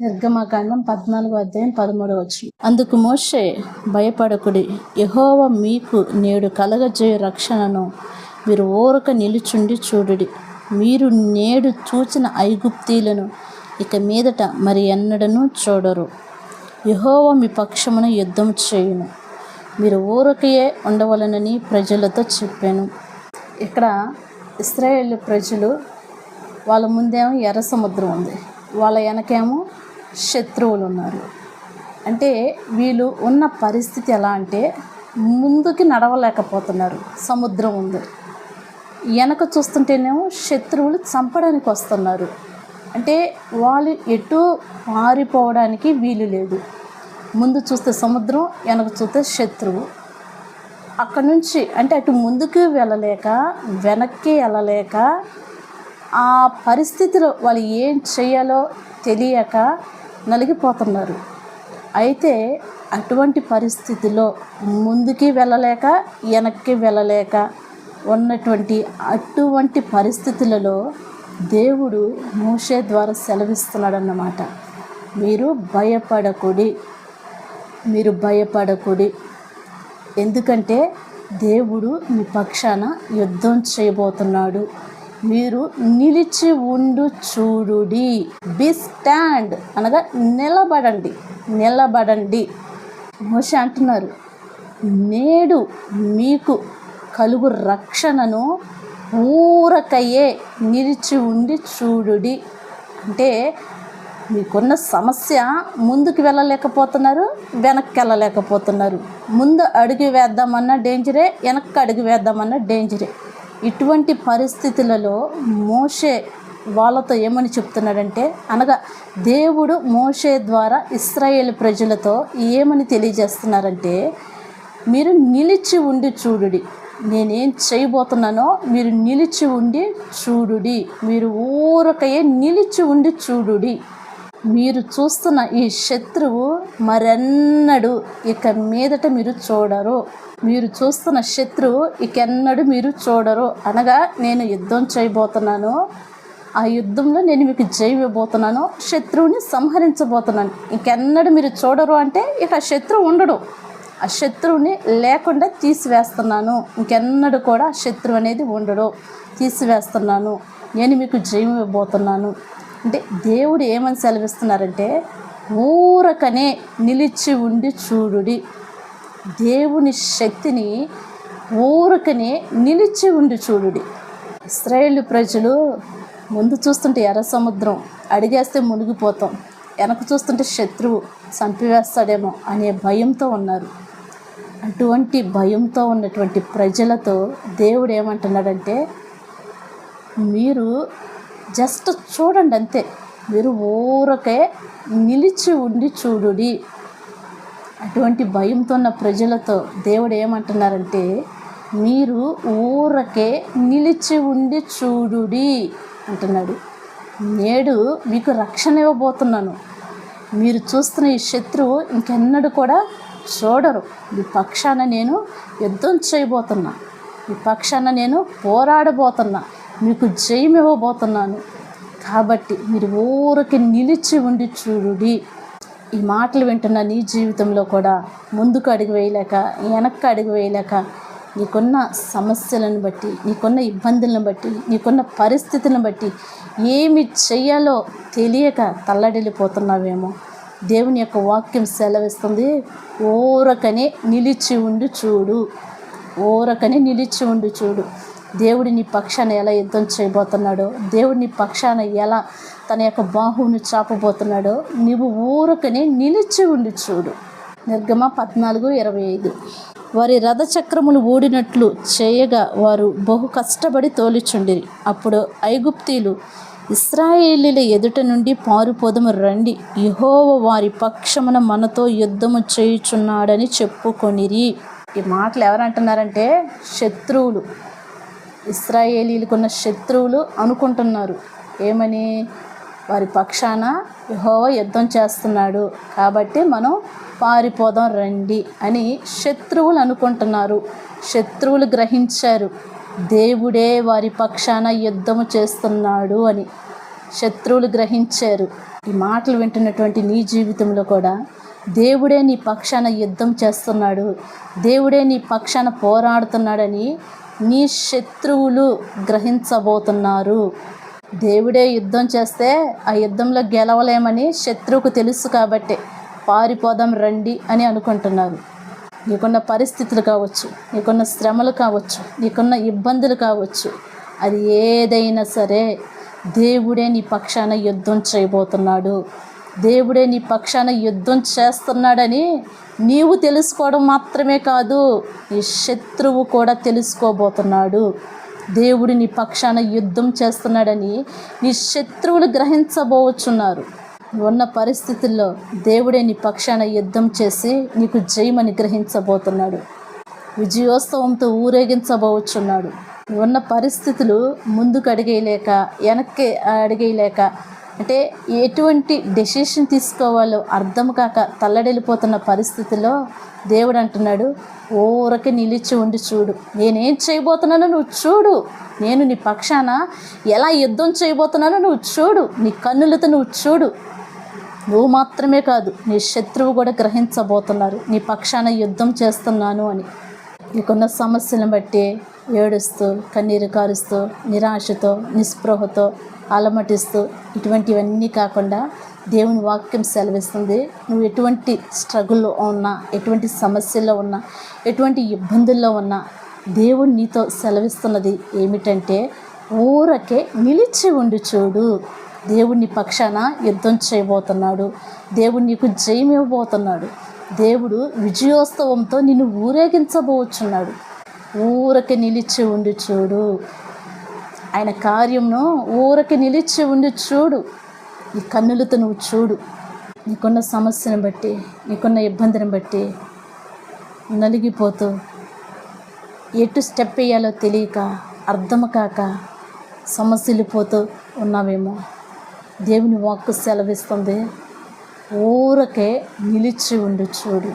నిర్గమకాండం పద్నాలుగో అధ్యాయం పదమూడవ వచ్చి అందుకు మోషే భయపడకుడి. యహోవ మీకు నేడు కలగజేయు రక్షణను మీరు ఓరక నిలుచుండి చూడుడి. మీరు నేడు చూచిన ఐగుప్తీలను ఇక మీదట మరి ఎన్నడను చూడరు. యహోవ మీ పక్షమున యుద్ధం చేయును. మీరు ఊరకయే ఉండవలనని ప్రజలతో చెప్పాను. ఇక్కడ ఇస్రాయేల్ ప్రజలు వాళ్ళ ముందేమో ఎర్ర సముద్రం ఉంది. వాళ్ళ వెనకేమో శత్రువులు ఉన్నారు అంటే వీళ్ళు ఉన్న పరిస్థితి ఎలా అంటే ముందుకి నడవలేకపోతున్నారు సముద్రం ఉంది వెనక చూస్తుంటేనేమో శత్రువులు చంపడానికి వస్తున్నారు. అంటే వాళ్ళు ఎటు పారిపోవడానికి వీలు లేదు. ముందు చూస్తే సముద్రం వెనక చూస్తే శత్రువు. అక్కడ నుంచి అంటే అటు ముందుకు వెళ్ళలేక వెనక్కి వెళ్ళలేక ఆ పరిస్థితిలో వాళ్ళు ఏం చేయాలో తెలియక నలిగిపోతున్నారు. అయితే అటువంటి పరిస్థితిలో ముందుకి వెళ్ళలేక వెనక్కి వెళ్ళలేక ఉన్నటువంటి అటువంటి పరిస్థితులలో దేవుడు మూషే ద్వారా సెలవిస్తున్నాడన్నమాట. మీరు భయపడకుడి. మీరు భయపడకుడి. ఎందుకంటే దేవుడు మీ పక్షాన యుద్ధం చేయబోతున్నాడు. మీరు నిలిచి ఉండు చూడుడి. బి స్టాండ్ అనగా నిలబడండి. నిలబడండి. మోషే అంటున్నారు నేడు మీకు కలుగు రక్షణను ఊరకయ్యే నిలిచి ఉండి చూడుడి. అంటే మీకున్న సమస్య ముందుకు వెళ్ళలేకపోతున్నారు వెనక్కి వెళ్ళలేకపోతున్నారు. ముందు అడుగు వేద్దామన్న డేంజరే వెనక్కి అడుగు వేద్దామన్న డేంజరే ఇటువంటి పరిస్థితులలో మోషే వాళ్ళతో ఏమని చెప్తున్నాడంటే అనగా దేవుడు మోషే ద్వారా ఇస్రాయేల్ ప్రజలతో ఏమని తెలియజేస్తున్నారంటే మీరు నిలిచి ఉండి చూడుడి. నేనేం చేయబోతున్నానో మీరు నిలిచి ఉండి చూడుడి. మీరు ఊరకయే నిలిచి ఉండి చూడుడి. మీరు చూస్తున్న ఈ శత్రువు మరెన్నడు ఇక మీదట మీరు చూడరు. మీరు చూస్తున్న శత్రువు ఇకెన్నడు మీరు చూడరు. అనగా నేను యుద్ధం చేయబోతున్నాను. ఆ యుద్ధంలో నేను మీకు జయబోతున్నాను శత్రువుని సంహరించబోతున్నాను. ఇంకెన్నడు మీరు చూడరు అంటే ఇక శత్రువు ఉండడు. ఆ శత్రువుని లేకుండా తీసివేస్తున్నాను. ఇంకెన్నడు కూడా శత్రువు అనేది ఉండడు. తీసివేస్తున్నాను. నేను మీకు జయం ఇవ్వబోతున్నాను. అంటే దేవుడు ఏమని సెలవిస్తున్నారంటే ఊరకనే నిలిచి ఉండి చూడుడి. దేవుని శక్తిని ఊరకనే నిలిచి ఉండి చూడుడి. ఇస్రాయేల్ ప్రజలు ముందు చూస్తుంటే ఎర్ర సముద్రం అడిగేస్తే మునిగిపోతాం. వెనక చూస్తుంటే శత్రువు చంపివేస్తాడేమో అనే భయంతో ఉన్నారు. అటువంటి భయంతో ఉన్నటువంటి ప్రజలతో దేవుడు ఏమంటున్నాడంటే మీరు జస్ట్ చూడండి అంతే. మీరు ఊరకే నిలిచి ఉండి చూడుడి. అటువంటి భయంతో ఉన్న ప్రజలతో దేవుడు ఏమంటున్నారంటే మీరు ఊరకే నిలిచి ఉండి చూడుడి అంటున్నాడు. నేడు మీకు రక్షణ ఇవ్వబోతున్నాను. మీరు చూస్తున్న ఈ శత్రువు ఇంకెన్నడూ కూడా చూడరు. ఈ పక్షాన నేను యుద్ధం చేయబోతున్నా. ఈ పక్షాన నేను పోరాడబోతున్నా. మీకు జయం ఇవ్వబోతున్నాను. కాబట్టి మీరు ఊరికి నిలిచి ఉండి చూడుడి. ఈ మాటలు వింటున్న నీ జీవితంలో కూడా ముందుకు అడుగు వేయలేక వెనక్కి అడుగు వేయలేక నీకున్న సమస్యలను బట్టి నీకున్న ఇబ్బందులను బట్టి నీకున్న పరిస్థితులను బట్టి ఏమి చెయ్యాలో తెలియక తల్లడిల్లిపోతున్నావేమో. దేవుని యొక్క వాక్యం సెలవిస్తుంది ఓరకనే నిలిచి ఉండి చూడు. ఓరకనే నిలిచి ఉండి చూడు. దేవుడి నీ పక్షాన ఎలా యుద్ధం చేయబోతున్నాడో? దేవుడిని పక్షాన ఎలా తన యొక్క బాహువును చాపబోతున్నాడో? నీవు ఊరకనే నిలిచి ఉండి చూడు. నిర్గమ పద్నాలుగు ఇరవై ఐదు. వారి రథచక్రములు ఊడినట్లు చేయగా వారు బహు కష్టపడి తోలిచుండిరి. అప్పుడు ఐగుప్తీలు ఇస్రాయేలీల ఎదుట నుండి పారుపోదము రండి. యహోవ వారి పక్షమున మనతో యుద్ధము చేయుచున్నాడని చెప్పుకొనిరి. ఈ మాటలు ఎవరంటున్నారంటే శత్రువులు. ఇస్రాయేలీలకున్న శత్రువులు అనుకుంటున్నారు. ఏమని? వారి పక్షాన యహోవ యుద్ధం చేస్తున్నాడు. కాబట్టి మనం పారిపోదాం రండి అని శత్రువులు అనుకుంటున్నారు. శత్రువులు గ్రహించారు. దేవుడే వారి పక్షాన యుద్ధము చేస్తున్నాడు అని శత్రువులు గ్రహించారు. ఈ మాటలు వింటున్నటువంటి నీ జీవితంలో కూడా దేవుడే నీ పక్షాన యుద్ధం చేస్తున్నాడు. దేవుడే నీ పక్షాన పోరాడుతున్నాడని నీ శత్రువులు గ్రహించబోతున్నారు. దేవుడే యుద్ధం చేస్తే ఆ యుద్ధంలో గెలవలేమని శత్రువుకు తెలుసు కాబట్టి పారిపోదాం రండి అని అనుకుంటున్నారు. నీకున్న పరిస్థితులు కావచ్చు నీకున్న శ్రమలు కావచ్చు నీకున్న ఇబ్బందులు కావచ్చు అది ఏదైనా సరే దేవుడే నీ పక్షాన యుద్ధం చేయబోతున్నాడు. దేవుడే నీ పక్షాన యుద్ధం చేస్తున్నాడని నీవు తెలుసుకోవడం మాత్రమే కాదు నీ శత్రువు కూడా తెలుసుకోబోతున్నాడు. దేవుడు నీ పక్షాన యుద్ధం చేస్తున్నాడని నీ శత్రువులు గ్రహించబోచున్నారు. ఉన్న పరిస్థితుల్లో దేవుడే నీ పక్షాన యుద్ధం చేసి నీకు జయమని గ్రహించబోతున్నాడు. విజయోత్సవంతో ఊరేగించబోచున్నాడు. ఉన్న పరిస్థితులు ముందుకు అడిగేయలేక వెనక్కి అడిగేయలేక అంటే ఎటువంటి డెసిషన్ తీసుకోవాలో అర్థం కాక తల్లడిల్లిపోతున్న పరిస్థితిలో దేవుడు అంటున్నాడు ఊరకి నిలిచి ఉండి చూడు. నేనేం చేయబోతున్నానో నువ్వు చూడు. నేను నీ పక్షాన ఎలా యుద్ధం చేయబోతున్నానో నువ్వు చూడు. నీ కన్నులతో నువ్వు చూడు. నువ్వు మాత్రమే కాదు నీ శత్రువు కూడా గ్రహించబోతున్నారు. నీ పక్షాన యుద్ధం చేస్తున్నాను అని. నీకున్న సమస్యలను బట్టి ఏడుస్తూ కన్నీరు కారుస్తూ నిరాశతో నిస్పృహతో అలమటిస్తూ ఇటువంటివన్నీ కాకుండా దేవుని వాక్యం సెలవిస్తుంది. నువ్వు ఎటువంటి స్ట్రగుల్లో ఉన్నా ఎటువంటి సమస్యల్లో ఉన్నా ఎటువంటి ఇబ్బందుల్లో ఉన్నా దేవుడు నీతో సెలవిస్తున్నది ఏమిటంటే ఊరకే నిలిచి ఉండి చూడు. దేవుని పక్షాన యుద్ధం చేయబోతున్నాడు. దేవుడు నీకు జయం ఇవ్వబోతున్నాడు. దేవుడు విజయోత్సవంతో నిన్ను ఊరేగించబోచున్నాడు. ఊరకే నిలిచి ఉండి చూడు. ఆయన కార్యంను ఊరకి నిలిచి ఉండి చూడు. నీ కన్నులతో నువ్వు చూడు. నీకున్న సమస్యను బట్టి నీకున్న ఇబ్బందిని బట్టి నలిగిపోతూ ఎటు స్టెప్ వేయాలో తెలియక అర్థం కాక సమస్యలు పోతూ ఉన్నావేమో. దేవుని వాక్కు సెలవిస్తుంది. ఊరకే నిలిచి ఉండు చూడు.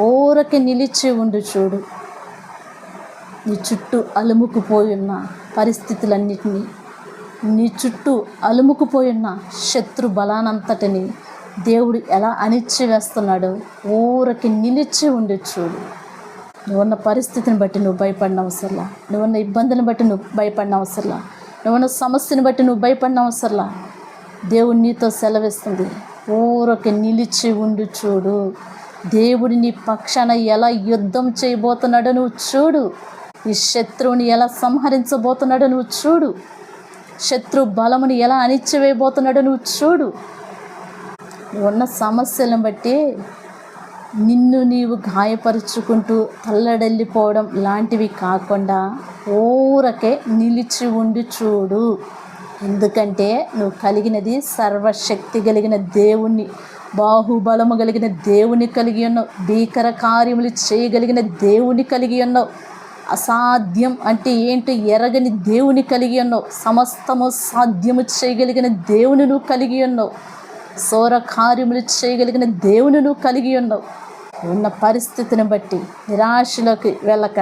ఊరకే నిలిచి ఉండు చూడు. నీ చుట్టూ అలుముకుపోయి ఉన్న పరిస్థితులన్నిటినీ నీ చుట్టూ అలుముకుపోయి ఉన్న శత్రు బలానంతటిని దేవుడు ఎలా అణిచివేస్తున్నాడో ఊరకి నిలిచి ఉండి చూడు. నువ్వున్న పరిస్థితిని బట్టి నువ్వు భయపడిన అవసరంలా నువ్వున్న ఇబ్బందిని బట్టి నువ్వు భయపడిన అవసరంలా నువ్వున్న సమస్యని బట్టి నువ్వు భయపడిన అవసరంలా దేవుడు నీతో సెలవిస్తుంది. ఊరకి నిలిచి ఉండి చూడు. దేవుడి నీ పక్షాన ఎలా యుద్ధం చేయబోతున్నాడో నువ్వు చూడు. ఈ శత్రువుని ఎలా సంహరించబోతున్నాడో నువ్వు చూడు. శత్రు బలముని ఎలా అణిచివేయబోతున్నాడో నువ్వు చూడు. ఉన్న సమస్యలను బట్టి నిన్ను నీవు గాయపరుచుకుంటూ తల్లడల్లిపోవడం లాంటివి కాకుండా ఊరకే నిలిచి ఉండి చూడు. ఎందుకంటే నువ్వు కలిగినది సర్వశక్తి కలిగిన దేవుణ్ణి బాహుబలము కలిగిన దేవుని కలిగి ఉన్నావు. భీకర కార్యములు చేయగలిగిన దేవుని కలిగి ఉన్నావు. అసాధ్యం అంటే ఏంటో? ఎరగని దేవుని కలిగి ఉన్నావు. సమస్తము సాధ్యము చేయగలిగిన దేవుని నువ్వు కలిగి ఉన్నావు. సోర కార్యములు చేయగలిగిన దేవుని నువ్వు కలిగి ఉన్నావు. ఉన్న పరిస్థితిని బట్టి నిరాశలోకి వెళ్ళక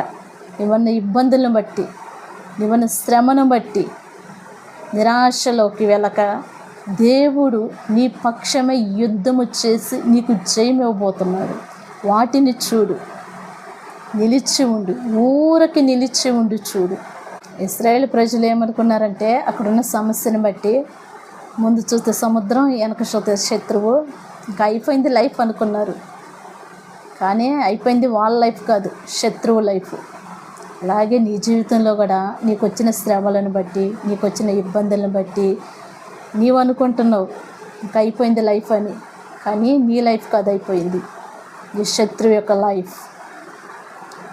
నీవన్న ఇబ్బందులను బట్టి నీవన్న శ్రమను బట్టి నిరాశలోకి వెళ్ళక దేవుడు నీ పక్షమై యుద్ధము చేసి నీకు జయం ఇవ్వబోతున్నాడు వాటిని చూడు. నిలిచి ఉండు. ఊరకి నిలిచి ఉండు చూడు. ఇస్రాయేల్ ప్రజలు ఏమనుకున్నారంటే అక్కడున్న సమస్యను బట్టి ముందు చూస్తే సముద్రం వెనక చూస్తే శత్రువు. ఇంకా అయిపోయింది లైఫ్ అనుకున్నారు. కానీ అయిపోయింది వాళ్ళ లైఫ్ కాదు శత్రువు లైఫ్. అలాగే నీ జీవితంలో కూడా నీకు వచ్చిన శ్రమలను బట్టి నీకు వచ్చిన ఇబ్బందులను బట్టి నీవు అనుకుంటున్నావు ఇంకా అయిపోయింది లైఫ్ అని. కానీ నీ లైఫ్ కాదు అయిపోయింది. నీ శత్రువు యొక్క లైఫ్.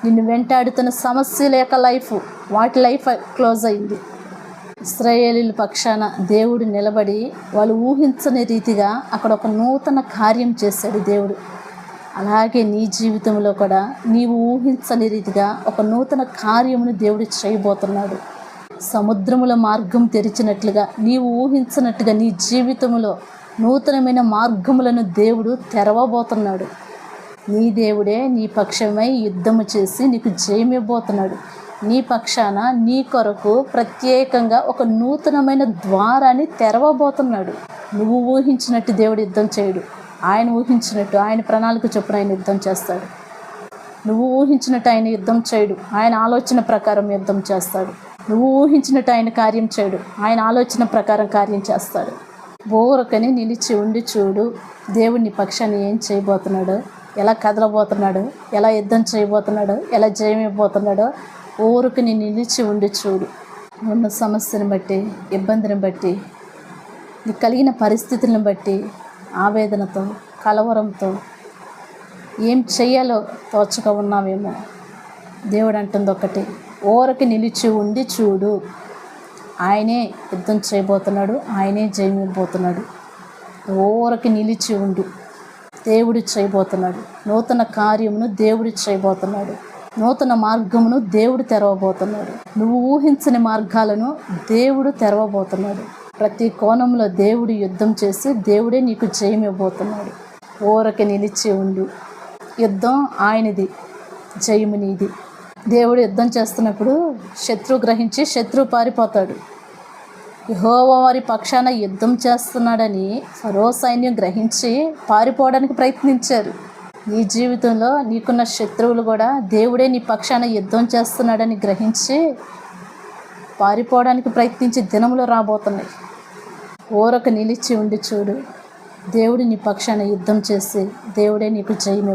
నిన్ను వెంటాడుతున్న సమస్యల యొక్క లైఫ్ వాటి లైఫ్ క్లోజ్ అయింది. ఇస్రాయేలీల పక్షాన దేవుడు నిలబడి వాళ్ళు ఊహించని రీతిగా అక్కడ ఒక నూతన కార్యం చేశాడు దేవుడు. అలాగే నీ జీవితంలో కూడా నీవు ఊహించని రీతిగా ఒక నూతన కార్యమును దేవుడు చేయబోతున్నాడు. సముద్రముల మార్గం తెరిచినట్లుగా నీవు ఊహించినట్టుగా నీ జీవితంలో నూతనమైన మార్గములను దేవుడు తెరవబోతున్నాడు. నీ దేవుడే నీ పక్షమై యుద్ధము చేసి నీకు జయమివ్వబోతున్నాడు. నీ పక్షాన నీ కొరకు ప్రత్యేకంగా ఒక నూతనమైన ద్వారాన్ని తెరవబోతున్నాడు. నువ్వు ఊహించినట్టు దేవుడు యుద్ధం చేయడు. ఆయన ఊహించినట్టు ఆయన ప్రణాళిక చొప్పున ఆయన యుద్ధం చేస్తాడు. నువ్వు ఊహించినట్టు ఆయన యుద్ధం చేయడు. ఆయన ఆలోచన ప్రకారం యుద్ధం చేస్తాడు. నువ్వు ఊహించినట్టు ఆయన కార్యం చేయడు. ఆయన ఆలోచన ప్రకారం కార్యం చేస్తాడు. బోరకని నిలిచి ఉండి చూడు దేవుడిని పక్షాన్ని ఏం చేయబోతున్నాడు? ఎలా కదలబోతున్నాడు ఎలా యుద్ధం చేయబోతున్నాడు ఎలా జయమైపోతున్నాడో ఊరుకు ఊరుకుని నిలిచి ఉండి చూడు. ఉన్న సమస్యను బట్టి ఇబ్బందిని బట్టి నీకు కలిగిన పరిస్థితులను బట్టి ఆవేదనతో కలవరంతో ఏం చెయ్యాలో తోచక ఉన్నామేమో దేవుడు అంటుంది ఒకటి ఓరకి నిలిచి ఉండి చూడు. ఆయనే యుద్ధం చేయబోతున్నాడు ఆయనే జయమిపోతున్నాడు ఓరకి నిలిచి ఉండు. దేవుడు చేయబోతున్నాడు. నూతన కార్యమును దేవుడు చేయబోతున్నాడు. నూతన మార్గమును దేవుడు తెరవబోతున్నాడు. నువ్వు ఊహించని మార్గాలను దేవుడు తెరవబోతున్నాడు. ప్రతి కోణంలో దేవుడు యుద్ధం చేసి దేవుడే నీకు జయం ఇవ్వబోతున్నాడు. ఓరకి నిలిచి ఉండు. యుద్ధం ఆయనది జయము నీది. దేవుడు యుద్ధం చేస్తున్నప్పుడు శత్రువు గ్రహించి శత్రువు పారిపోతాడు. యెహోవా వారి పక్షాన యుద్ధం చేస్తున్నాడని ఫరో సైన్యం గ్రహించి పారిపోవడానికి ప్రయత్నించారు. నీ జీవితంలో నీకున్న శత్రువులు కూడా దేవుడే నీ పక్షాన యుద్ధం చేస్తున్నాడని గ్రహించి పారిపోవడానికి ప్రయత్నించి దినములు రాబోతున్నాయి. ఓరక నిలిచి ఉండి చూడు. దేవుడు నీ పక్షాన యుద్ధం చేసి దేవుడే నీకు జయం